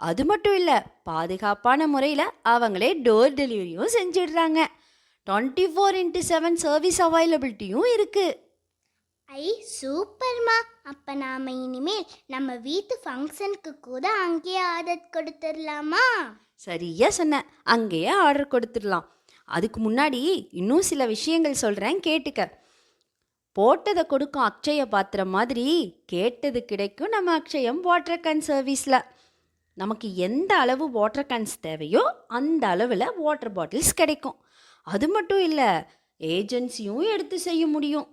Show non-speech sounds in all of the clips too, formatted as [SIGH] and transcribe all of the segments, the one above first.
அது மட்டும் இல்லை பாதுகாப்பான முறையில் அவங்களே டோர் டெலிவரியும் செஞ்சிடுறாங்க. Twenty four into seven service அவைலபிலிட்டியும் இருக்குது ஐ சூப்பர்மா அப்ப நாம இனிமேல் நம்ம வீட்டு ஃபங்க்ஷனுக்கு கூட அங்கேயே ஆர்டர் கொடுத்துடலாமா? சரியா சொன்ன. அங்கேயே ஆர்டர் கொடுத்துடலாம். அதுக்கு முன்னாடி இன்னும் சில விஷயங்கள் சொல்கிறேன் கேட்டுக்க. போட்டதை கொடுக்கும் அக்ஷய பாத்திரம் மாதிரி கேட்டது கிடைக்கும் நம்ம அக்ஷயம் வாட்டர் கேன் சர்வீஸில் நமக்கு எந்த அளவு வாட்டர் கேன்ஸ் தேவையோ அந்த அளவில் வாட்டர் பாட்டில்ஸ் கிடைக்கும். அது மட்டும் இல்லை ஏஜென்சியும் எடுத்து செய்ய முடியும்.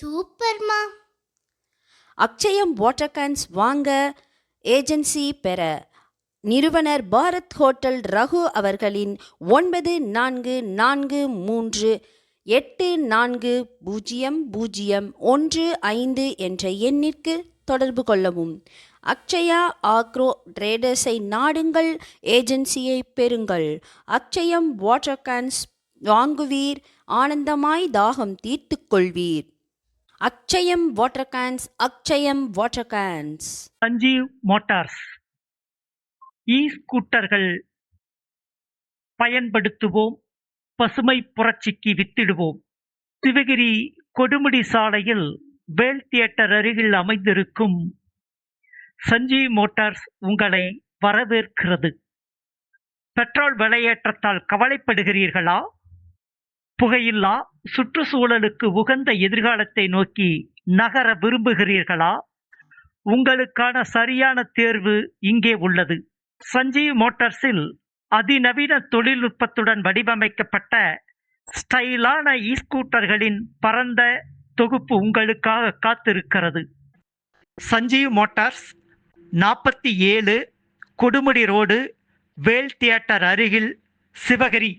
சூப்பர்மா. அக்ஷயம் வாட்டர் கேன்ஸ் வாங்க ஏஜென்சி பெற நிறுவனர் பாரத் ஹோட்டல் ரகு அவர்களின் ஒன்பது நான்கு நான்கு மூன்று எட்டு நான்கு பூஜ்ஜியம் பூஜ்ஜியம் ஒன்று ஐந்து என்ற எண்ணிற்கு தொடர்பு கொள்ளவும். அக்ஷயா ஆக்ரோ ட்ரேடர்ஸை நாடுங்கள் ஏஜென்சியை பெறுங்கள். அக்ஷயம் வாட்டர் கேன்ஸ் வாங்குவீர் ஆனந்தமாய் தாகம் தீர்த்து கொள்வீர். Akshayam water cans Akshayam water cans Sanjeev motors e ஸ்கூட்டர்கள் பயன்படுத்துவோம் பசுமை புரட்சிக்கு வித்திடுவோம். சிவகிரி கொடுமுடி சாலையில் வேல் தியேட்டர் அருகில் அமைந்திருக்கும் சஞ்சீவ் மோட்டார்ஸ் உங்களை வரவேற்கிறது. பெட்ரோல் விலையேற்றத்தால் கவலைப்படுகிறீர்களா? புகையில்லா? சுற்றுச்சூழலுக்கு உகந்த எதிர்காலத்தை நோக்கி நகர விரும்புகிறீர்களா? உங்களுக்கான சரியான தேர்வு இங்கே உள்ளது. சஞ்சீவ் மோட்டார்ஸில் அதிநவீன தொழில்நுட்பத்துடன் வடிவமைக்கப்பட்ட ஸ்டைலான இ ஸ்கூட்டர்களின் பரந்த தொகுப்பு உங்களுக்காக காத்திருக்கிறது. சஞ்சீவ் மோட்டார்ஸ் நாற்பத்தி ஏழு கொடுமுடி ரோடு வேல் தியேட்டர் அருகில் சிவகிரி.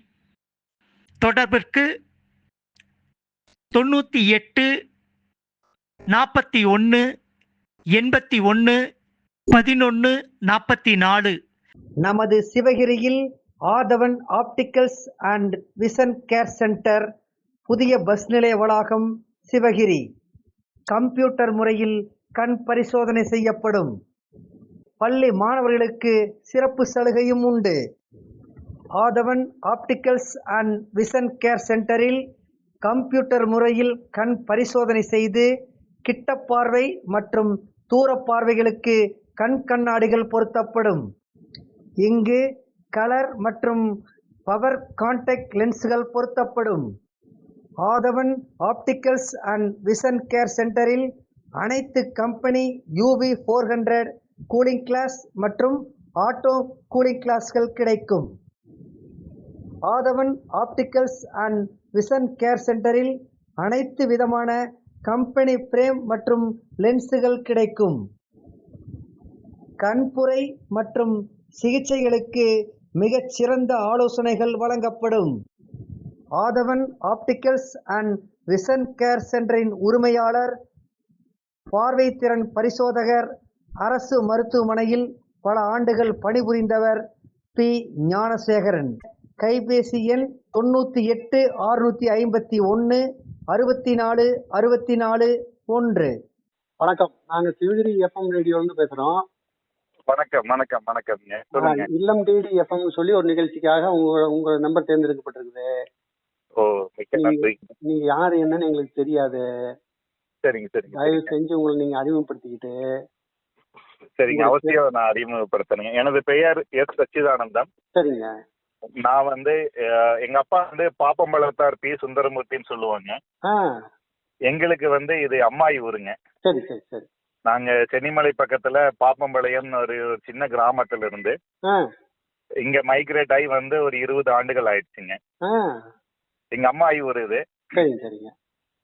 தொடர்பிற்கு தொண்ணூற்றி எட்டு நாற்பத்தி ஒன்று எண்பத்தி ஒன்று பதினொன்று நாற்பத்தி நாலு. நமது சிவகிரியில் Aadhavan opticals and vision care centre புதிய பஸ் நிலைய வளாகம் சிவகிரி. கம்ப்யூட்டர் முறையில் கண் பரிசோதனை செய்யப்படும். பள்ளி மாணவர்களுக்கு சிறப்பு சலுகையும் உண்டு. Aadhavan opticals and vision care சென்டரில் கம்ப்யூட்டர் முறையில் கண் பரிசோதனை செய்து கிட்டப்பார்வை மற்றும் தூர பார்வைகளுக்கு கண் கண்ணாடிகள் பொருத்தப்படும். இங்கு கலர் மற்றும் பவர் கான்டாக்ட் லென்ஸ்கள் பொருத்தப்படும். Aadhavan opticals and vision care சென்டரில் அனைத்து company UV four hundred cooling glass மற்றும் ஆட்டோ கூலிங் கிளாஸ்கள் கிடைக்கும். Aadhavan opticals and vision care சென்டரில் அனைத்து விதமான கம்பெனி ஃப்ரேம் மற்றும் லென்ஸுகள் கிடைக்கும். கண்புரை மற்றும் சிகிச்சைகளுக்கு மிகச் சிறந்த ஆலோசனைகள் வழங்கப்படும். Aadhavan opticals and vision care சென்டரின் உரிமையாளர் பார்வைத்திறன் பரிசோதகர் அரசு மருத்துவமனையில் பல ஆண்டுகள் பணிபுரிந்தவர் பி. ஞானசேகரன். கைபேசி எண் தொண்ணூற்றி எட்டு ஆறுநூற்றி ஐம்பத்தி ஒன்று அறுபத்தி நாலு அறுபத்தி நாலு ஒன்று. வணக்கம். நாங்க சிவகிரி எஃப்எம் ரேடியோல இருந்து பேசுறோம். வணக்கம் வணக்கம் வணக்கம்ங்க சொல்லுங்க. இல்லம் தேடி எஃப்எம் சொல்லி ஒரு நிகழ்ச்சிக்காக உங்க உங்க நம்பர் தேர்ந்தெடுக்கப்பட்டிருக்குது. ஓ மிக்க நன்றி. நீங்க யாரு என்னன்னு எங்களுக்கு தெரியாது. சரிங்க சரிங்க. தயவு. செஞ்சு உங்களை நீங்க அறிமுகப்படுத்திக்கிட்டு சரிங்க. அவசியம் நான் அறிமுகப்படுத்தணுங்க எனது பெயர் எஸ் சச்சிதானந்தம். சரிங்க. நான் வந்து எங்க அப்பா வந்து பாப்பம்பழத்தார் பி. சுந்தரமூர்த்தின்னு சொல்லுவாங்க. எங்களுக்கு வந்து இது அம்மாயி ஊருங்க. சரி சரி சரி. நாங்க சென்னிமலை பக்கத்துல பாப்பம்பாளையம்னு ஒரு சின்ன கிராமத்துல இருந்து இங்க மைக்ரேட் ஆகி வந்து ஒரு இருபது ஆண்டுகள் ஆயிடுச்சுங்க. எங்க அம்மாயி ஊர் இது. சரிங்க சரிங்க.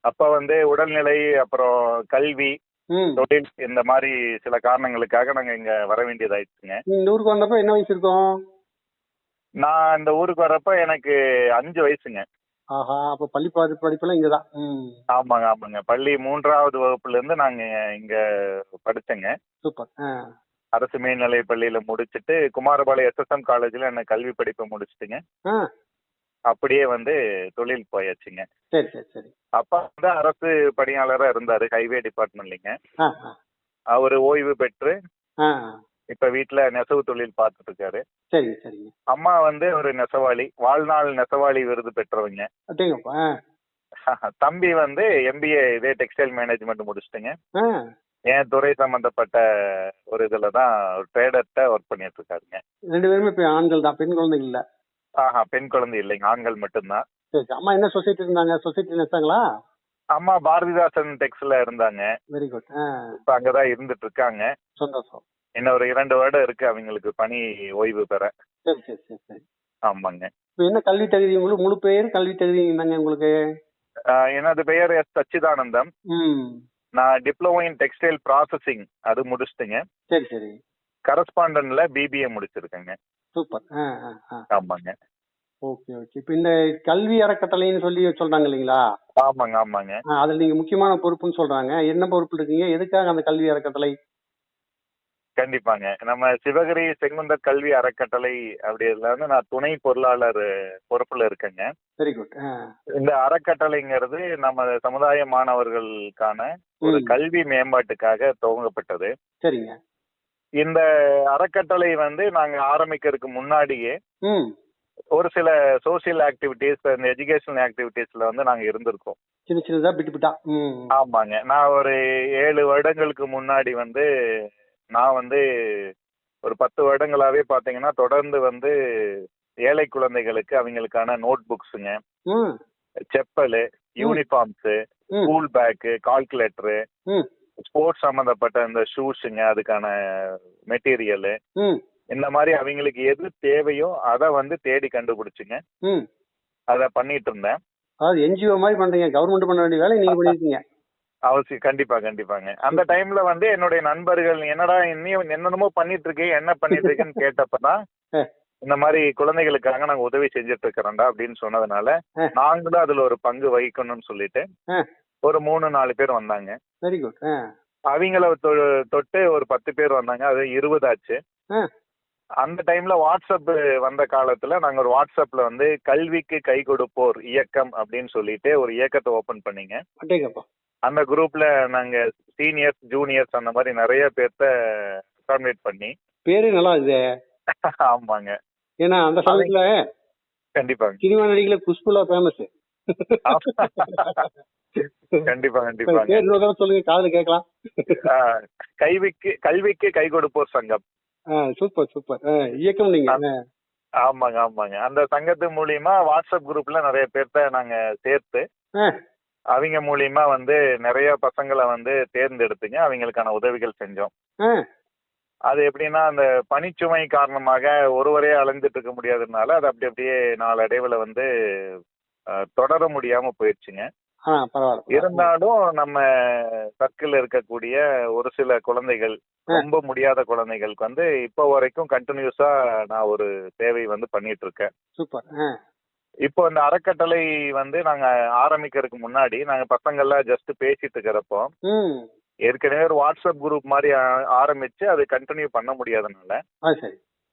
அப்ப வந்து உடல்நிலை அப்புறம் கல்வி தொழில் இந்த மாதிரி சில காரணங்களுக்காக நாங்க இங்க வர வேண்டியதாயிடுச்சுங்க. இந்த ஊருக்கு வந்தப்ப என்ன வயசு இருக்கும்? நான் இந்த ஊருக்கு வரப்ப எனக்கு அஞ்சு வயசுங்க. ஆஹா அப்ப பள்ளி படி- படிப்பெல்லாம் இங்கதான். ஆமாங்க ஆமாங்க. பள்ளி மூன்றாவது வகுப்புல இருந்து நாங்க இங்க படிச்சேங்க. சூப்பர் அரசு மேல்நிலை பள்ளியில முடிச்சுட்டு குமாரபாளையம் எஸ்எஸ்எம் காலேஜ்ல எனக்கு கல்வி படிப்பை முடிச்சுட்டுங்க. அப்படியே வந்து தொழில் போயாச்சுங்க. சரி சரி சரி. அப்பா வந்து அரசு பணியாளரா இருந்தாரு ஹைவே டிபார்ட்மெண்ட்லிங்க அவர் ஓய்வு பெற்று இப்ப வீட்டுல நெசவு தொழில் பார்த்துட்டு இருக்காரு சரிங்க. சரிங்க அம்மா வந்து ஒரு நெசவாளி வாழ்நாள் நெசவாளி விருது பெற்றவங்க. [LAUGHS] தம்பி வந்து எம்பிஏ இதே டெக்ஸ்டைல் மேனேஜ்மெண்ட் முடிச்சுட்டுங்க. என் துறை சம்பந்தப்பட்ட ஒரு இதுல தான் ஒரு ட்ரேடர்கிட்ட ஒர்க் பண்ணிட்டு இருக்காருங்க ரெண்டு பேருமே இப்போ ஆண்கள் தான் பெண் குழந்தைங்க இல்ல. ஆஹா பெண் குழந்தை இல்லைங்க ஆண்கள் மட்டும்தான். சரி அம்மா என்ன சொசைட்டி இருந்தாங்க? சொசைட்டி நினைச்சாங்களா அம்மா பாரதிதாசன் டெக்ஸ்ல இருந்தாங்க. வெரி குட் இப்ப அங்கதான் இருந்துட்டு இருக்காங்க சந்தோஷம். இன்னும் ஒரு இரண்டு வருடம் இருக்கு அவங்களுக்கு பணி ஓய்வு பெற. சரி சரி சரி சரி. ஆமாங்க. இப்போ என்ன கல்வி தகுதி? உங்களுக்கு முழு பெயர் கல்வி தகுதி என்னங்க உங்களுக்கு? ஆஹ் எனது பெயர் எஸ். சச்சிதானந்தம். நான் டிப்ளமோ இன் டெக்ஸ்டைல் ப்ராசஸிங் அது முடிச்சுட்டுங்க. சரி சரி. கரஸ்பாண்டன்ட்ல பிபிஏ முடிச்சிருக்கேங்க. சூப்பர் ஆமாங்க. ஓகே ஓகே இப்போ இந்த கல்வி அறக்கட்டளைன்னு சொல்லி சொல்றாங்க இல்லைங்களா? ஆமாங்க ஆமாங்க. அதுல நீங்க முக்கியமான பொறுப்புன்னு சொல்றாங்க. என்ன பொறுப்பு இருக்கீங்க? எதுக்காக அந்த கல்வி அறக்கட்டளை? கண்டிப்பாங்க. நம்ம சிவகிரி செங்குந்தர் கல்வி அறக்கட்டளை அப்படி இதுல வந்து நான் துணை பொருளாளர் பொறுப்புல இருக்கேங்க. வெரி குட் இந்த அறக்கட்டளைங்கிறது நம்ம சமுதாய மாணவர்களுக்கான ஒரு கல்வி மேம்பாட்டுக்காக துவங்கப்பட்டது. சரிங்க. இந்த அறக்கட்டளை வந்து நாங்க ஆரம்பிக்கிறதுக்கு முன்னாடியே ஒரு சில சோசியல் ஆக்டிவிட்டீஸ் இந்த எஜுகேஷனல் ஆக்டிவிட்டீஸ்ல வந்து நாங்க இருந்திருக்கோம். சின்ன சின்னதா பிட்டு பிட்டா ம். ஆமாங்க. நான் ஒரு ஏழு வருடங்களுக்கு முன்னாடி வந்து நான் வந்து ஒரு பத்து வருடங்களாவே பாத்தீங்கன்னா தொடர்ந்து வந்து ஏழை குழந்தைகளுக்கு அவங்களுக்கான note புக்ஸுங்க chappal uniforms school bag calculator sports சம்மந்தப்பட்ட இந்த ஷூஸுங்க அதுக்கான மெட்டீரியலு இந்த மாதிரி அவங்களுக்கு எது தேவையோ அதை வந்து தேடி கண்டுபிடிச்சுங்க. அதை பண்ணிட்டு இருந்தேன். அதாவது என்ஜிஓ மாதிரி பண்றீங்க. கவர்மெண்ட் பண்ண வேண்டிய வேலை நீங்க பண்ணிருக்கீங்க. அவசியம் கண்டிப்பா கண்டிப்பாங்க. அந்த டைம்ல வந்து என்னுடைய நண்பர்கள் என்னடா இன்னும் என்னென்னமோ பண்ணிட்டு இருக்கே என்ன பண்ணிட்டு இருக்கேன்னு கேட்டப்பதான். இந்த மாதிரி குழந்தைகளுக்காக நாங்க உதவி செஞ்சுட்டு இருக்கிறோம்டா அப்படின்னு சொன்னதுனால. நாங்களும் அதுல ஒரு பங்கு வகிக்கணும்னு சொல்லிட்டு. ஒரு மூணு நாலு பேர் வந்தாங்க. வெரி குட் அவங்கள தொட்டு ஒரு பத்து பேர் வந்தாங்க. அது இருபது ஆச்சு. அந்த டைம்ல வாட்ஸ்அப் வந்த காலத்துல நாங்க ஒரு வாட்ஸ்அப்ல வந்து கல்விக்கு கை கொடுப்போர் இயக்கம் அப்படின்னு சொல்லிட்டு ஒரு இயக்கத்தை ஓபன் பண்ணீங்க. அந்த குரூப்ல நாங்க சீனியர்ஸ் ஜூனியர்ஸ் அந்த மாதிரி நிறைய பேர்த்த அகாமடேட் பண்ணி. பேரு நல்லா இது. [LAUGHS] ஆமாங்க. ஏன்னா அந்த சமயத்துல கண்டிப்பாங்க. சினிமா நடிகளை குஷ்புலா ஃபேமஸ் கண்டிப்பா தடவை சொல்லுங்க காதுல கேட்கலாம். கல்விக்கு கல்விக்கு கை கொடுப்போர் சங்கம். Super super. இயக்கம் நீங்க ஆமாங்க ஆமாங்க. அந்த சங்கத்து மூலியமா வாட்ஸ்அப் குரூப்ல நிறைய பேர்த்த நாங்க சேர்த்து அவங்க மூலியமா வந்து நிறைய பசங்களை வந்து தேர்ந்தெடுத்துங்க அவங்களுக்கான உதவிகள் செஞ்சோம். அது எப்படின்னா அந்த பனிச்சுமை காரணமாக ஒருவரே அலைஞ்சிட்டு இருக்க முடியாததுனால அது அப்படி அப்படியே நாளடைவுல வந்து தொடர முடியாம போயிடுச்சுங்க. இருந்தாலும் நம்ம சர்க்கிள் இருக்கக்கூடிய ஒரு சில குழந்தைகள் ரொம்ப முடியாத குழந்தைகளுக்கு வந்து இப்போ வரைக்கும் கண்டினியூஸா நான் ஒரு சேவை வந்து பண்ணிட்டு இருக்கேன் சூப்பர் இப்போ இந்த அறக்கட்டளை வந்து நாங்க ஆரம்பிக்கிறதுக்கு முன்னாடி நாங்க பசங்கள்லாம் ஜஸ்ட் பேசிட்டு இருக்கிறப்போ ஏற்கனவே ஒரு வாட்ஸ்அப் குரூப் மாதிரி ஆரம்பிச்சு அது கண்டினியூ பண்ண முடியாதனால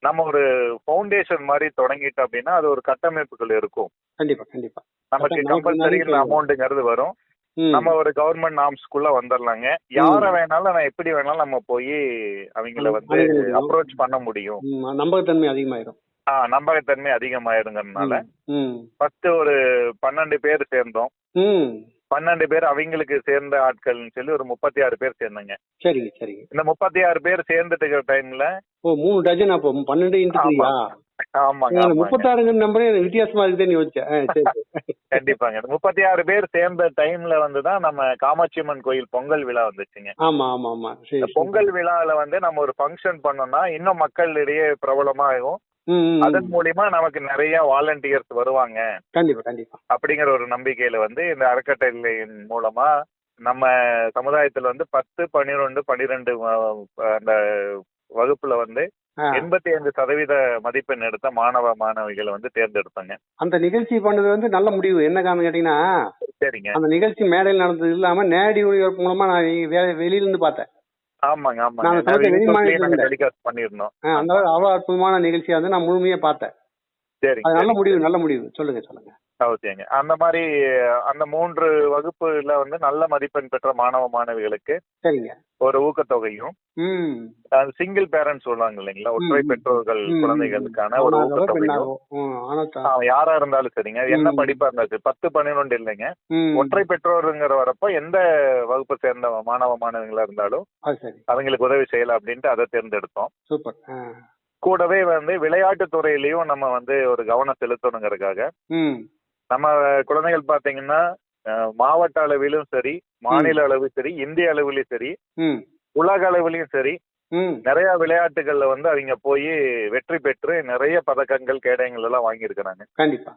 நம்ம ஒரு ஃபவுண்டேஷன் மாதிரி தொடங்கிட்டோம் அப்படின்னா அது ஒரு கட்டமைப்புகள் இருக்கும். கண்டிப்பா கண்டிப்பா. நமக்கு கம்பல்சரி அமௌண்ட்டுங்கிறது வரும். நம்ம ஒரு கவர்மெண்ட் நாம்ஸ்குள்ள வந்துடலாங்க. யார வேணாலும் நான் எப்படி வேணாலும் நம்ம போய் அவங்கள வந்து. அப்ரோச் பண்ண முடியும். நம்பகத்தன்மை அதிகமாயிரும். ஆ நம்பகத்தன்மை அதிகமாயிருங்கிறதுனால ஃபர்ஸ்ட் ஒரு பன்னெண்டு பேர் சேர்ந்தோம். பன்னெண்டு பேர் அவங்களுக்கு சேர்ந்த ஆட்கள்னு சொல்லி ஒரு முப்பத்தி ஆறு பேர் சேர்ந்தாங்க. சரிங்க சரிங்க. இந்த முப்பத்தி ஆறு பேர் சேர்ந்துட்டு இருக்கிற டைம்ல ஓ மூணு டஜன் அப்போ பன்னெண்டு ஆமாங்க முப்பத்தாறுங்க நம்பரே வித்தியாசமா இருக்குதுன்னு யோசிச்சேன். கண்டிப்பாங்க. முப்பத்தி ஆறு பேர் சேர்ந்த டைம்ல வந்து தான் நம்ம காமாட்சி அம்மன் கோயில் பொங்கல் விழா வந்துச்சுங்க. ஆமா ஆமா ஆமா. பொங்கல் விழால வந்து நம்ம ஒரு ஃபங்க்ஷன் பண்ணோம்னா இன்னும் மக்களிடையே பிரபலமாகும். அதன். மூலியமா நமக்கு நிறைய வாலண்டியர்ஸ் வருவாங்க. கண்டிப்பா கண்டிப்பா. அப்படிங்கிற ஒரு நம்பிக்கையில வந்து இந்த அறக்கட்டளையின் மூலமா நம்ம சமுதாயத்துல வந்து பத்து பன்னிரெண்டு பன்னிரெண்டு அந்த வகுப்புல வந்து. எண்பத்தி ஐந்து சதவீத மதிப்பெண் எடுத்த மாணவ மாணவிகளை வந்து தேர்ந்தெடுத்தாங்க. அந்த நிகழ்ச்சி பண்ணது வந்து நல்ல முடிவு. என்ன காரணம் கேட்டீங்கன்னா சரிங்க. அந்த நிகழ்ச்சி மேடையில் நடந்தது இல்லாம நேரடி ஒளிபரப்பு மூலமா நான் வெளியில இருந்து பார்த்தேன். ஆமாங்க ஆமாங்க. வெளி மாநிலத்துல ஆ, அந்த அவ்வளவு அற்புதமான நிகழ்ச்சியா வந்து நான் முழுமையா பார்த்தேன். சரிங்க நல்ல. முடிவு நல்ல முடிவு. சொல்லுங்க சொல்லுங்க. ஓகேங்க அந்த மாதிரி அந்த மூன்று வகுப்புல வந்து நல்ல மதிப்பெண் பெற்ற மாணவ மாணவிகளுக்கு சரிங்க. ஒரு ஊக்கத்தொகையும் சிங்கிள் பேரண்ட்ஸ் சொல்லுவாங்க இல்லைங்களா? ஒற்றை. பெற்றோர்கள். குழந்தைகளுக்கான ஒரு ஊக்கத்தொகையும். யாரா இருந்தாலும் சரிங்க. என்ன. படிப்பா இருந்தாலும் பத்து பன்னிரெண்டு இல்லைங்க. ஒற்றை பெற்றோருங்கிற வரப்போ எந்த வகுப்பை சேர்ந்த மாணவ மாணவிகளா இருந்தாலும் அவங்களுக்கு உதவி செய்யலாம் அப்படின்ட்டு அதை தேர்ந்தெடுத்தோம். சூப்பர். கூடவே வந்து விளையாட்டு துறையிலயும் நம்ம வந்து ஒரு கவனம் செலுத்தணுங்கிறதுக்காக. நம்ம குழந்தைகள் பாத்தீங்கன்னா மாவட்ட அளவிலும் சரி மாநில அளவிலும் சரி இந்திய அளவிலும் சரி உலக அளவிலும் சரி நிறைய விளையாட்டுகள்ல வந்து அவங்க போய் வெற்றி பெற்று நிறைய பதக்கங்கள் கேடயங்கள் எல்லாம் வாங்கியிருக்கிறாங்க. கண்டிப்பா.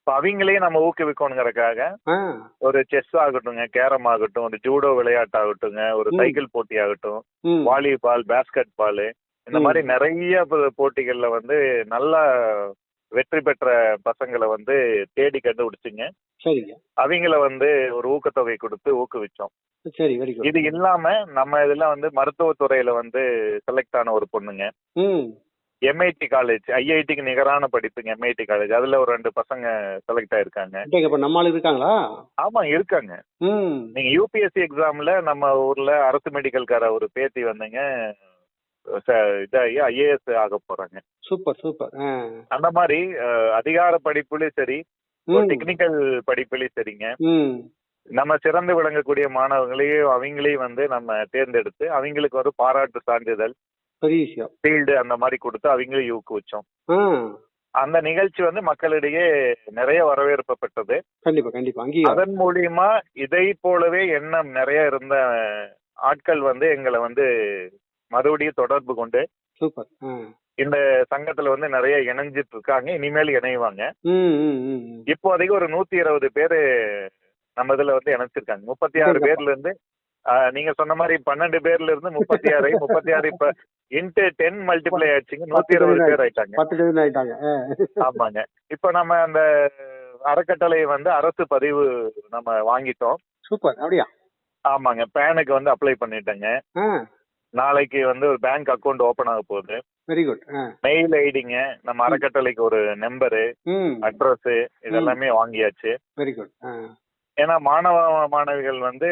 இப்ப அவங்களையும் நம்ம ஊக்குவிக்கணுங்கிறதுக்காக ஆ. ஒரு செஸ் ஆகட்டுங்க கேரம் ஆகட்டும் ஒரு ஜூடோ விளையாட்டு ஆகட்டுங்க ஒரு. சைக்கிள் போட்டி ஆகட்டும் வாலிபால் பேஸ்கெட் பால் இந்த. மாதிரி நிறைய போட்டிகள்ல வந்து நல்ல வெற்றி பெற்ற பசங்களை வந்து தேடி கண்டுபிடிச்சுங்க. சரிங்க. அவங்கள வந்து ஒரு ஊக்கத்தொகை கொடுத்து ஊக்குவிச்சோம். சரி வெரி குட். இது இல்லாம நம்ம இதுல வந்து மருத்துவத்துறையில வந்து செலக்ட் ஆன ஒரு பொண்ணுங்க. எம்ஐடி காலேஜ் ஐஐடிக்கு நிகரான படிப்புங்க எம்ஐடி காலேஜ் அதுல ஒரு ரெண்டு பசங்க செலக்ட் ஆயிருக்காங்க. இப்ப இப்ப நம்ம ஆளு இருக்காங்களா? ஆமா இருக்காங்க. நீங்க யூபிஎஸ்சி எக்ஸாம்ல நம்ம ஊர்ல அரசு மெடிக்கல்கார ஒரு பேத்தி வந்தீங்க. இதாகி ஐஏஎஸ் ஆக போறாங்க. சூப்பர் சூப்பர் அந்த மாதிரி அதிகார படிப்புலயும் சரி டெக்னிக்கல் படிப்புலயும் சரிங்க. நம்ம சிறந்து விளங்கக்கூடிய மாணவங்களையும் அவங்களையும் வந்து நம்ம தேர்ந்தெடுத்து அவங்களுக்கு ஒரு பாராட்டு சான்றிதழ் பெரிய விஷயம். ஃபீல்டு அந்த மாதிரி கொடுத்து அவங்களையும் ஊக்குவிச்சோம். அந்த நிகழ்ச்சி வந்து மக்களிடையே நிறைய வரவேற்பு பெற்றது. கண்டிப்பா கண்டிப்பா. அதன் மூலியமா இதை போலவே எண்ணம் நிறைய இருந்த ஆட்கள் வந்து எங்களை வந்து மறுபடியும் தொடர்பு கொண்டு சூப்பர். இந்த சங்கத்துல வந்து நிறைய இணைஞ்சிட்டு இருக்காங்க இனிமேல் இணைவாங்க. இப்போதைக்கு ஒரு நூத்தி இருபது பேரு நம்ம இதுல வந்து இணைச்சிருக்காங்க. முப்பத்தி ஆறு. பேர்ல இருந்து நீங்க சொன்ன மாதிரி பன்னெண்டு பேர்ல இருந்து முப்பத்தி ஆறு முப்பத்தி ஆறு இப்ப இன்ட்டு டென் மல்டிப்ளை ஆயிடுச்சுங்க. நூத்தி இருபது பேர் ஆயிட்டாங்க. ஆமாங்க. இப்ப நம்ம அந்த அறக்கட்டளை வந்து அரசு பதிவு நம்ம வாங்கிட்டோம். சூப்பர். அப்படியா? ஆமாங்க. பேனுக்கு வந்து அப்ளை பண்ணிட்டேங்க. நாளைக்கு வந்து ஒரு பேங்க் அக்கவுண்ட் ஓபன் ஆக போகுது. வெரி குட் மெயில் ஐடிங்க நம்ம அறக்கட்டளைக்கு ஒரு நம்பரு அட்ரஸ் இதெல்லாமே வாங்கியாச்சு. வெரி குட் ஏன்னா மாணவ மாணவிகள் வந்து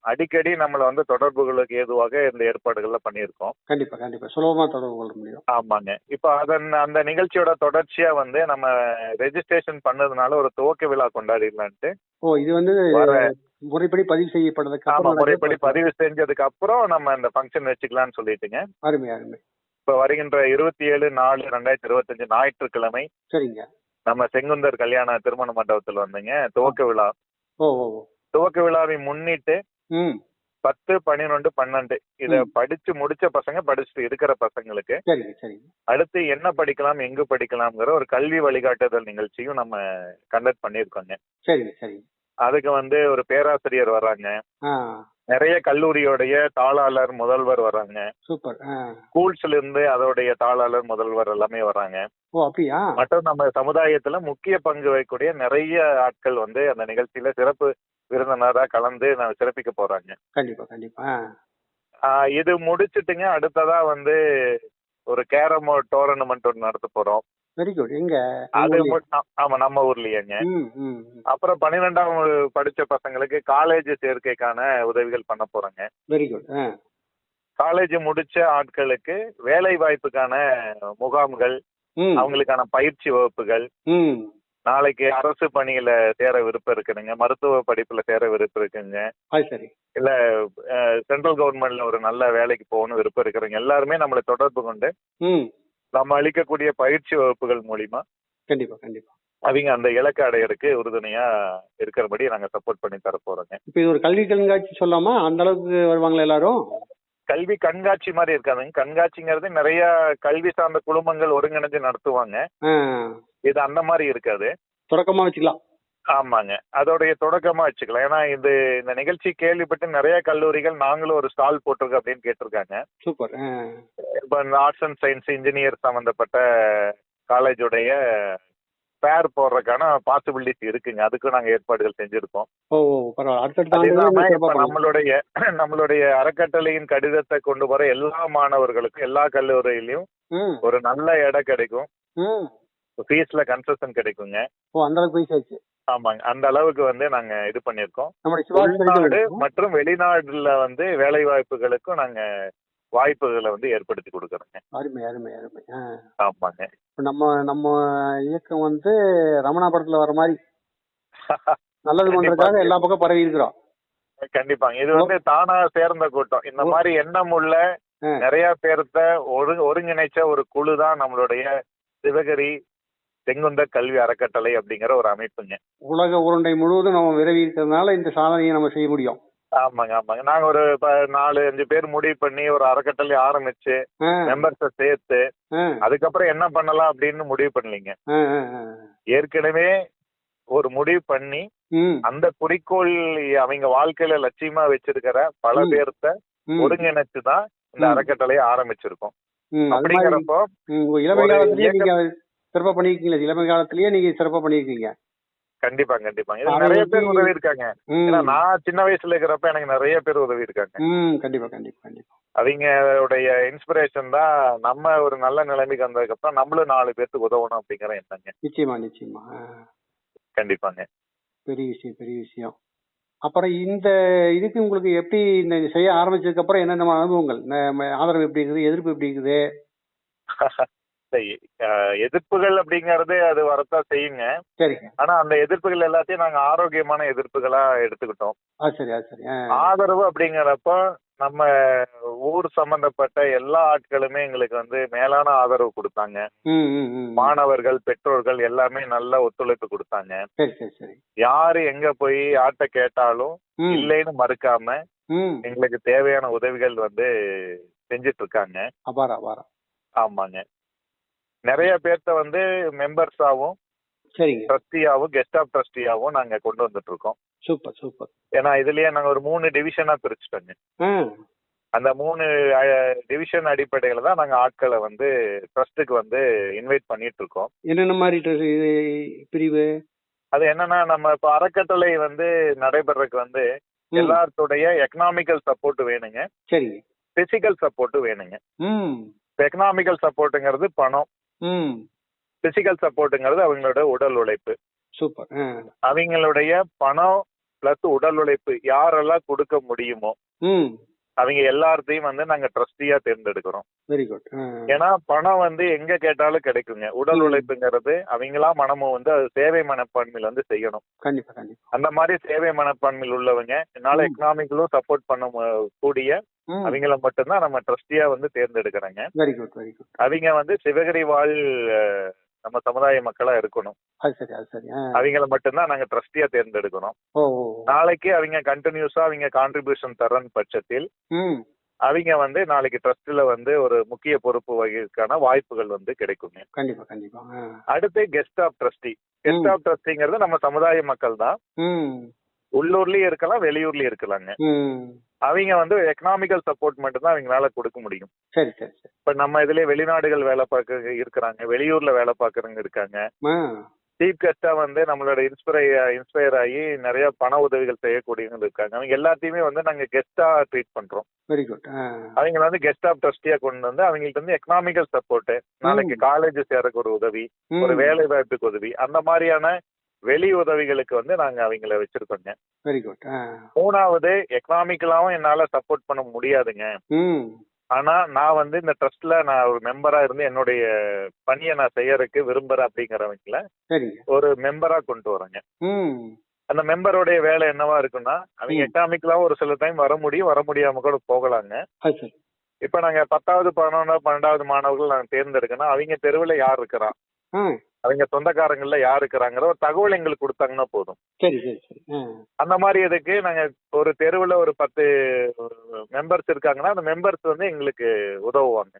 அடிக்கடி நம்மளை வந்து தொடர்புகளுக்கு ஏதுவாக இந்த ஏற்பாடுகள்ல பண்ணியிருக்கோம். கண்டிப்பா கண்டிப்பா. சுலபமா தொடர்பு கொள்ள முடியும். ஆமாங்க. இப்போ அதன் அந்த நிகழ்ச்சியோட தொடர்ச்சியா வந்து நம்ம ரெஜிஸ்ட்ரேஷன் பண்ணதுனால ஒரு துவக்க விழா கொண்டாடிடலான்ட்டு ஓ இது வந்து முறைப்படி பதிவு செய்யப்பட்டதுக்கு ஆமா அப்புறம் முறைப்படி பதிவு செஞ்சதுக்கு அப்புறம் நம்ம இந்த ஃபங்க்ஷன் வச்சுக்கலாம்னு சொல்லிட்டுங்க. அருமை அருமை. இப்போ வருகின்ற இருபத்தி ஏழு நாலு ரெண்டாயிரத்தி இருபத்தஞ்சு ஞாயிற்றுக்கிழமை சரிங்க. நம்ம செங்குந்தர் கல்யாண திருமண மண்டபத்தில் வந்துங்க துவக்க விழா. துவக்க விழாவை முன்னிட்டு பத்து பன்னிரெண்டு பன்னெண்டு. இத. படிச்சு முடிச்ச பசங்க படிச்சுட்டு இருக்கிற பசங்களுக்கு அடுத்து என்ன படிக்கலாம் எங்கு படிக்கலாம்ங்கிற ஒரு கல்வி வழிகாட்டுதல் நிகழ்ச்சியும் நம்ம கண்டக்ட் சரிங்க. அதுக்கு வந்து ஒரு பேராசிரியர் வர்றாங்க நிறைய கல்லூரியோடைய தாளாளர் முதல்வர் வர்றாங்க சூப்பர். ஸ்கூல்ஸ்ல இருந்து அதோடைய தாளாளர் முதல்வர் எல்லாமே வர்றாங்க ஓ அப்படியா? மற்றும் நம்ம சமுதாயத்துல முக்கிய பங்கு வகிக்கக்கூடிய நிறைய ஆட்கள் வந்து அந்த நிகழ்ச்சியில சிறப்பு விருந்தினரா கலந்து நம்ம சிறப்பிக்க போறாங்க. கண்டிப்பா கண்டிப்பா. இது முடிச்சிட்டுங்க அடுத்ததா வந்து ஒரு கேரம் டோர்னமெண்ட் ஒன்று நடத்த போறோம். வெரி குட் எங்க? அது ஆமா நம்ம ஊர்லயேங்க. அப்புறம் பன்னிரெண்டாம் படிச்ச பசங்களுக்கு காலேஜ் சேர்க்கைக்கான உதவிகள் பண்ண போறோங்க. வெரி குட் காலேஜ் முடிச்ச ஆட்களுக்கு வேலை வாய்ப்புக்கான முகாம்கள் அவங்களுக்கான பயிற்சி வகுப்புகள். நாளைக்கு அரசு பணியில சேர விருப்பம் இருக்குதுங்க. மருத்துவ படிப்புல சேர விருப்பம் இருக்குங்க இல்ல சென்ட்ரல் கவர்மெண்ட்ல ஒரு நல்ல வேலைக்கு போகணும் விருப்பம் இருக்கிறவங்க எல்லாருமே நம்மளை தொடர்பு கொண்டு நம்ம அளிக்கக்கூடிய பயிற்சி வகுப்புகள் மூலியமா கண்டிப்பா கண்டிப்பா. அவங்க அந்த இலக்கு அடையறதுக்கு உறுதுணையா இருக்கிறபடி நாங்க சப்போர்ட் பண்ணி தர போறோங்க. இப்போ இது ஒரு கல்வி கண்காட்சி சொல்லாமா? அந்த அளவுக்கு வருவாங்களா எல்லாரும்? கல்வி கண்காட்சி மாதிரி இருக்காதுங்க. கண்காட்சிங்கிறது நிறைய கல்வி சார்ந்த குழுமங்கள் ஒருங்கிணைஞ்சு நடத்துவாங்க. இது அந்த மாதிரி இருக்காது. தொடக்கமா வச்சுக்கலாம். ஆமாங்க. அதோடைய தொடக்கமா வச்சுக்கலாம். ஏன்னா இது இந்த நிகழ்ச்சி கேள்விப்பட்டு நிறைய கல்லூரிகள் நாங்களும் ஒரு ஸ்டால் போட்டிருக்கோம் அப்படின்னு கேட்டிருக்காங்க. சூப்பர். இப்போ இந்த ஆர்ட்ஸ் அண்ட் சயின்ஸ் இன்ஜினியர் சம்மந்தப்பட்ட காலேஜுடைய பேர் போடுறதுக்கான பாசிபிலிட்டிஸ் இருக்குங்க. அதுக்கும் நாங்கள் ஏற்பாடுகள் செஞ்சுருக்கோம். நம்மளுடைய நம்மளுடைய அறக்கட்டளையின் கடிதத்தை கொண்டு வர எல்லா மாணவர்களுக்கும் எல்லா கல்லூரியிலையும் ஒரு நல்ல இடம் கிடைக்கும். ஃபீஸ்ல கன்செஷன் கிடைக்குங்க. ஓ அந்த அளவுக்கு ஆமாங்க. அந்த அளவுக்கு வந்து நாங்க இது சிவாஜி உள்நாடு மற்றும் வெளிநாடுல வந்து வேலை வாய்ப்புகளுக்கும் நாங்க வாய்ப்புகளை வந்து ஏற்படுத்தி கொடுக்குறோங்க. அருமை அருமை அருமை. ஆமாங்க. நம்ம நம்ம இயக்கம் வந்து ரமணா படத்துல வர மாதிரி நல்லது பண்றதுக்காக எல்லா பக்கம் பரவி இருக்கிறோம். கண்டிப்பாங்க. இது வந்து தானா சேர்ந்த கூட்டம். இந்த மாதிரி எண்ணம் உள்ள. நிறைய பேர்த்த ஒரு ஒருங்கிணைச்ச ஒரு குழு தான் நம்மளுடைய சிவகிரி செங்குந்த கல்வி அறக்கட்டளை அப்படிங்கிற ஒரு அமைப்புங்க. உலக உருண்டை முழுவதும் நம்ம விரவி இருக்கிறதுனால இந்த சாதனையை நம்ம செய்ய முடியும். ஆமாங்க ஆமாங்க. நாங்க ஒரு நாலு அஞ்சு பேர் முடிவு பண்ணி ஒரு அறக்கட்டளை ஆரம்பிச்சு மெம்பர்ஸை சேர்த்து அதுக்கப்புறம் என்ன பண்ணலாம் அப்படின்னு முடிவு பண்ணலீங்க. ஏற்கனவே ஒரு முடிவு பண்ணி அந்த குறிக்கோள் அவங்க வாழ்க்கையில லட்சியமா வச்சிருக்கிற பல. பேர்த்த ம், ஒருங்கிணைச்சு தான் இந்த. அறக்கட்டளையை ஆரம்பிச்சிருக்கோம். அப்படிங்கிறப்போ சிறப்பா பண்ணிருக்கீங்களா இளமை காலத்திலேயே நீங்க சிறப்பா பண்ணிருக்கீங்க. கண்டிப்பா. அதை நிறைய பேர் உதவி இருக்காங்க. ஏன்னா நான் சின்ன வயசுல இருக்கிறப்ப எனக்கு நிறைய பேர் உதவி இருக்காங்க. கண்டிப்பா கண்டிப்பா கண்டிப்பா. அவங்களுடைய இன்ஸ்பிரேஷன் தான் நம்ம ஒரு நல்ல நிலைமைக்கு வந்ததுக்கு அப்புறம் நம்மளும் நாலு பேர்த்துக்கு உதவணும் அப்படிங்கிற எண்ணங்க. நிச்சயமா நிச்சயமா. கண்டிப்பாங்க. பெரிய விஷயம் பெரிய விஷயம். அப்புறம் இந்த இதுக்கு உங்களுக்கு எப்படி இந்த செய்ய ஆரம்பிச்சதுக்கு அப்புறம் என்னென்ன அனுபவங்கள்? ஆதரவு எப்படி இருக்குது? எதிர்ப்பு எப்படி இருக்குது? [LAUGHS] எதிர்ப்புகள் அப்படிங்கறது அது வரத்தான் செய்யுங்க. ஆனா அந்த எதிர்ப்புகள் எல்லாத்தையும் நாங்க ஆரோக்கியமான எதிர்ப்புகளா எடுத்துக்கிட்டோம். ஆதரவு அப்படிங்கிறப்ப நம்ம ஊர் சம்பந்தப்பட்ட எல்லா ஆட்களுமே எங்களுக்கு வந்து மேலான ஆதரவு கொடுத்தாங்க. மாணவர்கள் பெற்றோர்கள் எல்லாமே நல்ல ஒத்துழைப்பு கொடுத்தாங்க. யாரு எங்க போய் ஆட்ட கேட்டாலும் இல்லைன்னு மறுக்காம. எங்களுக்கு தேவையான உதவிகள் வந்து செஞ்சிட்டு இருக்காங்க ஆமாங்க. நிறைய பேர்த்த வந்து மெம்பர்ஸாவும் சரிங்க. ட்ரஸ்டியாவும் கெஸ்ட் ஆஃப் ட்ரஸ்டியாவும் நாங்க கொண்டு வந்துட்டு இருக்கோம். Super super. ஏன்னா இதுலயே நாங்க ஒரு மூணு டிவிஷனா பிரிச்சுட்டோங்க. அந்த மூணு டிவிஷன் அடிப்படையில தான் நாங்க ஆட்களை வந்து ட்ரஸ்ட்டுக்கு வந்து இன்வைட் பண்ணிட்டு இருக்கோம். என்னென்ன மாதிரி பிரிவு? அது என்னன்னா நம்ம இப்போ அறக்கட்டளை வந்து நடைபெறதுக்கு வந்து எல்லாத்துடைய எக்கனாமிக்கல் சப்போர்ட் வேணுங்க. சரிங்க. பிசிக்கல் சப்போர்ட் வேணுங்க. ம். எக்கனாமிக்கல் சப்போர்ட்டுங்கிறது பணம். பிசிக்கல் சப்போர்ட்டுங்கிறது அவங்களோட உடல் உழைப்பு. சூப்பர் அவங்களுடைய பணம் பிளஸ் உடல் உழைப்பு யாரெல்லாம் கொடுக்க முடியுமோ அவங்க எல்லாத்தையும் வந்து நாங்க ட்ரஸ்டியா தேர்ந்தெடுக்கிறோம். வெரி குட் ஏன்னா பணம் வந்து எங்க கேட்டாலும் கிடைக்குங்க. உடல். உழைப்புங்கிறது அவங்களா மனமும் வந்து அது சேவை மனப்பான்மையில் வந்து செய்யணும். கண்டிப்பா கண்டிப்பா. அந்த மாதிரி சேவை மனப்பான்மையில் உள்ளவங்க என்னால. எக்கனாமிக்கலும் சப்போர்ட் பண்ண கூடிய அவங்கள மட்டும்தான் நம்ம ட்ரஸ்டியா வந்து தேர்ந்தெடுக்கிறோங்க. வெரி குட் வெரி குட் அவங்க வந்து சிவகிரி வாழ் நம்ம சமுதாய மக்களா இருக்கணும். அவங்கள மட்டும்தான் நாங்க ட்ரஸ்டியா ஓ. நாளைக்கு அவங்க கண்டினியூஸா அவங்க கான்ட்ரிபியூஷன் தரன் பட்சத்தில் அவங்க வந்து நாளைக்கு ட்ரஸ்ட்ல வந்து ஒரு முக்கிய பொறுப்பு வகிக்கான வாய்ப்புகள் வந்து கிடைக்குங்க. கண்டிப்பா கண்டிப்பா அடுத்து guest of trustee guest. Of ட்ரஸ்டிங்கிறது நம்ம சமுதாய மக்கள் தான் உள்ளூர்லயும் இருக்கலாம் வெளியூர்லயும் இருக்கலாங்க. அவங்க வந்து எக்கனாமிக்கல் சப்போர்ட் மட்டும் தான் அவங்களால கொடுக்க முடியும். சரி சரி இப்ப நம்ம இதுல வெளிநாடுகள் வேலை பார்க்க இருக்கிறாங்க வெளியூர்ல வேலை பார்க்கறவங்க இருக்காங்க. ஆ. சீஃப் கெஸ்டா வந்து நம்மளோட இன்ஸ்பயர் இன்ஸ்பயர் ஆகி நிறைய பண உதவிகள் செய்யக்கூடியவங்க இருக்காங்க. அவங்க எல்லாத்தையுமே வந்து நாங்க கெஸ்டா ட்ரீட் பண்றோம். வெரி குட் அவங்க வந்து கெஸ்ட் ஆஃப் ட்ரஸ்டியா கொண்டு வந்து அவங்களுக்கு வந்து எக்கனாமிக்கல் சப்போர்ட் நாளைக்கு. காலேஜ் சேரக்கு ஒரு உதவி. ஒரு வேலை வாய்ப்புக்கு உதவி அந்த மாதிரியான வெளி உதவிகளுக்கு வந்து நாங்க அவங்கள வச்சிருக்கோங்க. வெரி குட் மூணாவது எக்கனாமிக்கலாவும் என்னால சப்போர்ட் பண்ண முடியாதுங்க. ஆனா நான் வந்து இந்த ட்ரஸ்ட்ல நான் ஒரு மெம்பரா இருந்து என்னுடைய பணியை நான் செய்யறதுக்கு விரும்புறேன் அப்படிங்கிறவங்கள ஒரு மெம்பரா கொண்டு வரேங்க அந்த மெம்பருடைய வேலை என்னவா இருக்குன்னா அவங்க ம். எக்கனாமிக்கலாவும் ஒரு சில டைம் வர முடியும் வர முடியாம கூட போகலாங்க. இப்ப நாங்க பத்தாவது பதினொன்றாவது பன்னெண்டாவது மாணவர்கள் நாங்க தேர்ந்தெடுக்கணும் அவங்க தெருவில் யார் இருக்கிறா? ஆ. அவங்க சொந்தக்காரங்கள்ல யார் இருக்கிறாங்கிற ஒரு தகவல் எங்களுக்கு கொடுத்தாங்கன்னா போதும். சரி சரி சரி. அந்த மாதிரி இதுக்கு நாங்க ஒரு தெருவில் ஒரு பத்து மெம்பர்ஸ் இருக்காங்கன்னா அந்த மெம்பர்ஸ் வந்து எங்களுக்கு உதவுவாங்க.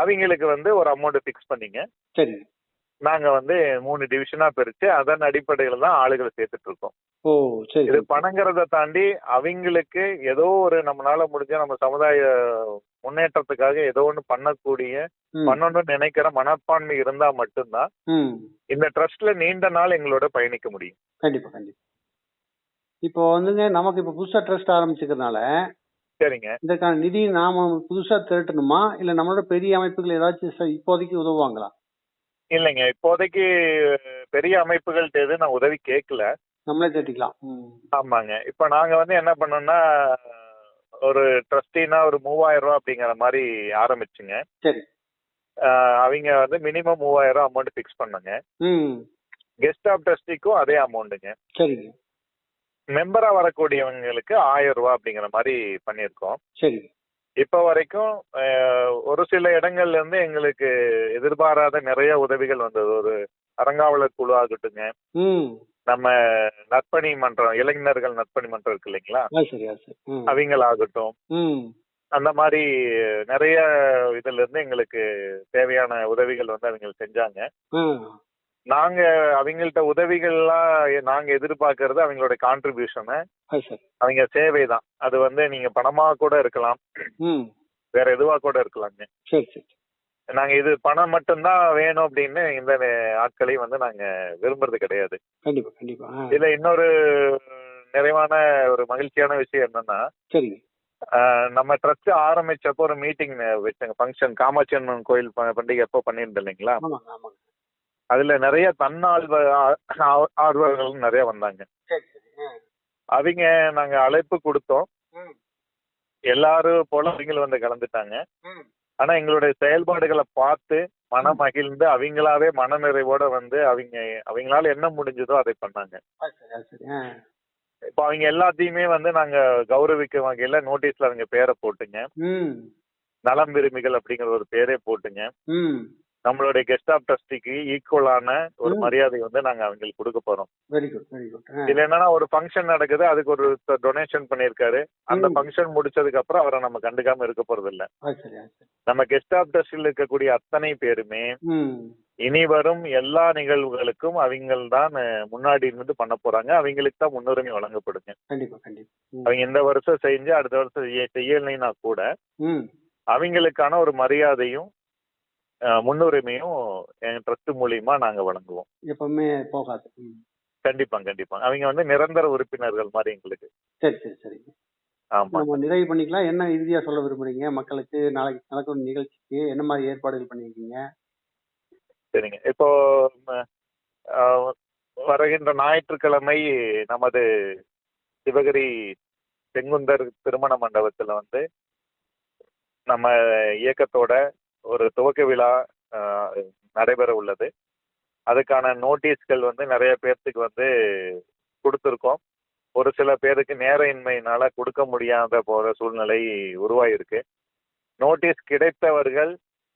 அவங்களுக்கு வந்து ஒரு அமௌண்ட் ஃபிக்ஸ் பண்ணிங்க. சரிங்க நாங்க வந்து மூணு டிவிஷனா பிரிச்சு அதன் அடிப்படையில தான் ஆளுகளை சேர்த்துட்டு இருக்கோம். இது. பணங்கிறத தாண்டி அவங்களுக்கு ஏதோ ஒரு நம்மளால முடிஞ்ச நம்ம சமுதாய முன்னேற்றத்துக்காக ஏதோ ஒன்று பண்ணக்கூடிய பண்ணணும்னு நினைக்கிற மனப்பான்மை இருந்தா மட்டும்தான் இந்த ட்ரஸ்ட்ல நீண்ட நாள் எங்களோட பயணிக்க முடியும். கண்டிப்பா கண்டிப்பா. இப்போ வந்துங்க நமக்கு இப்போ புதுசா ட்ரஸ்ட் ஆரம்பிச்சுக்கிறதுனால சரிங்க. இதற்கான நிதி நாம புதுசா திரட்டணுமா? இல்ல நம்மளோட பெரிய அமைப்புகள் ஏதாச்சும் இப்போதைக்கு உதவுவாங்களா? இல்லைங்க இப்போதைக்கு பெரிய அமைப்புகள் எது நான் உதவி கேட்கல. நம்மளே திரட்டிக்கலாம் ம். ஆமாங்க. இப்ப நாங்க வந்து என்ன பண்ணோம்னா ஒரு ட்ரஸ்டினா ஒரு மூவாயிரம் ரூபா அப்படிங்கிற மாதிரி ஆரம்பிச்சுங்க. சரி. அவங்க வந்து மினிமம் மூவாயிரம் ரூபா அமௌண்ட் ஃபிக்ஸ் பண்ணாங்க. கெஸ்ட் ஆஃப் ட்ரஸ்டிக்கும் அதே அமௌண்ட்டுங்க சரிங்க. மெம்பரா வரக்கூடியவங்களுக்கு ஆயிரம் ரூபா அப்படிங்கிற மாதிரி பண்ணியிருக்கோம். சரி. இப்போ வரைக்கும் ஒரு சில இடங்கள்ல இருந்து எங்களுக்கு எதிர்பாராத நிறைய உதவிகள் வந்தது. ஒரு அறங்காவலர் குழு ஆகட்டுங்க. நம்ம நற்பணி மன்றம் இளைஞர்கள் நற்பணி மன்றம் இருக்கு இல்லைங்களா? அவங்களாகட்டும் அந்த மாதிரி நிறைய இதுல இருந்து எங்களுக்கு தேவையான உதவிகள் வந்து அவங்க செஞ்சாங்க. நாங்க அவங்கள்ட்ட உதவிகள்லாம் நாங்க எதிர்பார்க்கறது அவங்களோட கான்ட்ரிபியூஷனை அவங்க சேவை தான். அது வந்து நீங்க பணமா கூட இருக்கலாம். வேற எதுவா கூட இருக்கலாங்க. நாங்க இது பணம் மட்டும்தான் வேணும் அப்படின்னு இந்த ஆட்களையும் வந்து நாங்க விரும்புறது கிடையாது. கண்டிப்பா இதுல இன்னொரு நிறைவான ஒரு மகிழ்ச்சியான விஷயம் என்னன்னா நம்ம ட்ரஸ்ட் ஆரம்பிச்சப்போ ஒரு மீட்டிங் வச்சாங்க. ஃபங்க்ஷன் காமாட்சி அம்மன் கோயில் பண்டிகை எப்போ பண்ணியிருந்தோம் இல்லைங்களா? அதுல நிறைய தன்னார்வ ஆர்வலர்கள் நிறைய வந்தாங்க. அவங்க நாங்க அழைப்பு கொடுத்தோம். எல்லாரும் போல அவங்க வந்து கலந்துட்டாங்க. ஆனா எங்களுடைய செயல்பாடுகளை பார்த்து மனம் மகிழ்ந்து அவங்களாவே மனநிறைவோட வந்து அவங்க அவங்களால என்ன முடிஞ்சதோ அதை பண்ணாங்க. இப்போ அவங்க எல்லாத்தையுமே வந்து நாங்க கௌரவிக்கும் வகையில நோட்டீஸ்ல அவங்க பேரை போட்டுங்க. நலம் விரும்பிகள் அப்படிங்கிற ஒரு பேரே போட்டுங்க. நம்மளுடைய கெஸ்ட் ஆஃப் ட்ரஸ்டிக்கு ஈக்குவலான ஒரு. மரியாதை வந்து நாங்க அவங்களுக்கு கொடுக்க போறோம். வெரி குட் வெரி குட் இதுல என்னன்னா ஒரு ஃபங்க்ஷன் நடக்குது அதுக்கு ஒரு டொனேஷன் பண்ணியிருக்காரு. அந்த. ஃபங்க்ஷன் முடிச்சதுக்கு அப்புறம் அவரை நம்ம கண்டுக்காம இருக்க போறது இல்ல. நம்ம கெஸ்ட் ஆஃப் ட்ரஸ்டில் இருக்கக்கூடிய அத்தனை பேருமே இனி வரும் எல்லா நிகழ்வுகளுக்கும் அவங்கள் தான் முன்னாடி இருந்து பண்ண போறாங்க. அவங்களுக்கு தான் முன்னுரிமை வழங்கப்படுங்க. அவங்க இந்த வருஷம் செஞ்சு அடுத்த வருஷம் செய்ய- செய்யலைன்னா கூட அவங்களுக்கான ஒரு மரியாதையும் முன்னுரிமையும் என் ட்ரஸ்ட் மூலியமா நாங்க வழங்குவோம். எப்பவுமே போகாது. ம். கண்டிப்பாங்க கண்டிப்பாங்க அவங்க வந்து நிரந்தர உறுப்பினர்கள் மாதிரி எங்களுக்கு. சரி சரி சரி ஆமா. நம்ம நிறைவு பண்ணிக்கலாம். என்ன இறுதியா சொல்ல விரும்புறீங்க? மக்களுக்கு நாளைக்கு நடக்கும் நிகழ்ச்சிக்கு என்ன மாதிரி ஏற்பாடுகள் பண்ணியிருக்கீங்க? சரிங்க. இப்போ வருகின்ற ஞாயிற்றுக்கிழமை நமது சிவகிரி செங்குந்தர் திருமண மண்டபத்துல வந்து நம்ம இயக்கத்தோட ஒரு துவக்க விழா நடைபெற உள்ளது. அதுக்கான நோட்டீஸ்கள் வந்து நிறைய பேர்த்துக்கு வந்து கொடுத்துருக்கோம். ஒரு சில பேருக்கு நேரையின்மையினால கொடுக்க முடியாத போற சூழ்நிலை உருவாயிருக்கு. நோட்டீஸ் கிடைத்தவர்கள்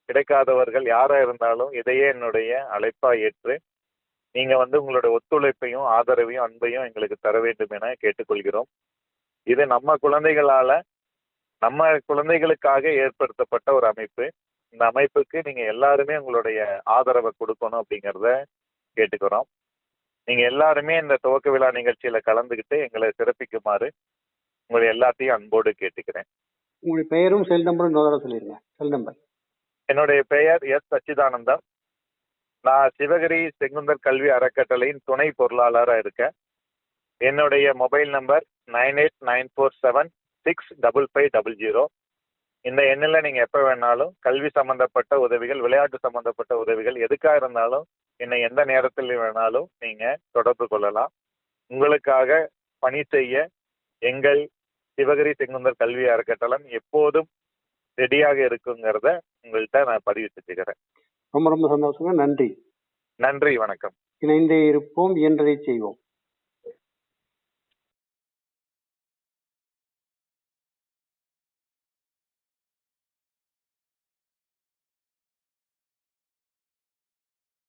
கிடைக்காதவர்கள் யாரா இருந்தாலும் இதையே என்னுடைய அழைப்பா ஏற்று நீங்க வந்து உங்களோட ஒத்துழைப்பையும் ஆதரவையும் அன்பையும் எங்களுக்கு தர வேண்டும் என கேட்டுக்கொள்கிறோம். இது நம்ம குழந்தைகளால நம்ம குழந்தைகளுக்காக ஏற்படுத்தப்பட்ட ஒரு அமைப்பு. இந்த அமைப்புக்கு நீங்க எல்லாருமே உங்களுடைய ஆதரவை கொடுக்கணும் அப்படிங்கிறத கேட்டுக்கிறோம். நீங்க எல்லாருமே இந்த துவக்க விழா நிகழ்ச்சியில கலந்துக்கிட்டு எங்களை சிறப்பிக்குமாறு உங்களை எல்லாத்தையும் அன்போடு கேட்டுக்கிறேன். உங்களுடைய பெயரும் செல் நம்பரும் சொல்லிருங்க செல் நம்பர் என்னுடைய பெயர் எஸ் சச்சிதானந்தம். நான் சிவகிரி செங்குந்தர் கல்வி அறக்கட்டளையின் துணை பொருளாளராக இருக்கேன். என்னுடைய mobile number nine eight nine four seven six double five double zero. இந்த எண்ணில் நீங்கள் எப்போ வேணாலும் கல்வி சம்மந்தப்பட்ட உதவிகள் விளையாட்டு சம்மந்தப்பட்ட உதவிகள் எதுக்காக இருந்தாலும் என்னை எந்த நேரத்தில் வேணாலும் நீங்கள் தொடர்பு கொள்ளலாம். உங்களுக்காக பணி செய்ய எங்கள் சிவகிரி செங்குந்தர் கல்வி அறக்கட்டளம் எப்போதும் ரெடியாக இருக்குங்கிறத உங்கள்கிட்ட நான் பதிவு செஞ்சுக்கிறேன். ரொம்ப ரொம்ப சந்தோஷங்க. நன்றி. நன்றி வணக்கம். இணைந்தே இருப்போம் இயன்றதை செய்வோம்.